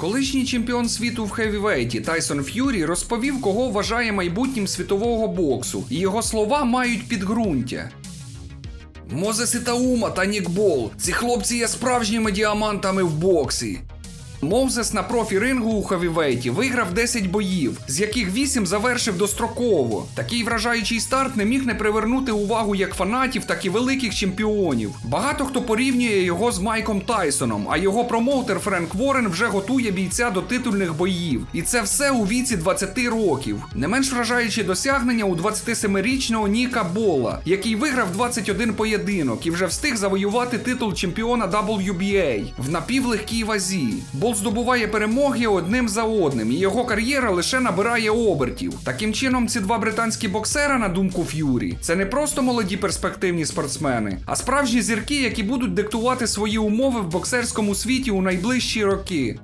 Колишній чемпіон світу в хевівейті Тайсон Ф'юрі розповів, кого вважає майбутнім світового боксу, і його слова мають підґрунтя. Мозес Ітаума та Нік Бол. Ці хлопці є справжніми діамантами в боксі. Мовзес на профі-рингу у хевівейті виграв 10 боїв, з яких 8 завершив достроково. Такий вражаючий старт не міг не привернути увагу як фанатів, так і великих чемпіонів. Багато хто порівнює його з Майком Тайсоном, а його промоутер Френк Ворен вже готує бійця до титульних боїв. І це все у віці 20 років. Не менш вражаючі досягнення у 27-річного Ніка Бола, який виграв 21 поєдинок і вже встиг завоювати титул чемпіона WBA в напівлегкій вазі. Бол здобуває перемоги одним за одним, і його кар'єра лише набирає обертів. Таким чином, ці два британські боксера, на думку Ф'юрі, це не просто молоді перспективні спортсмени, а справжні зірки, які будуть диктувати свої умови в боксерському світі у найближчі роки.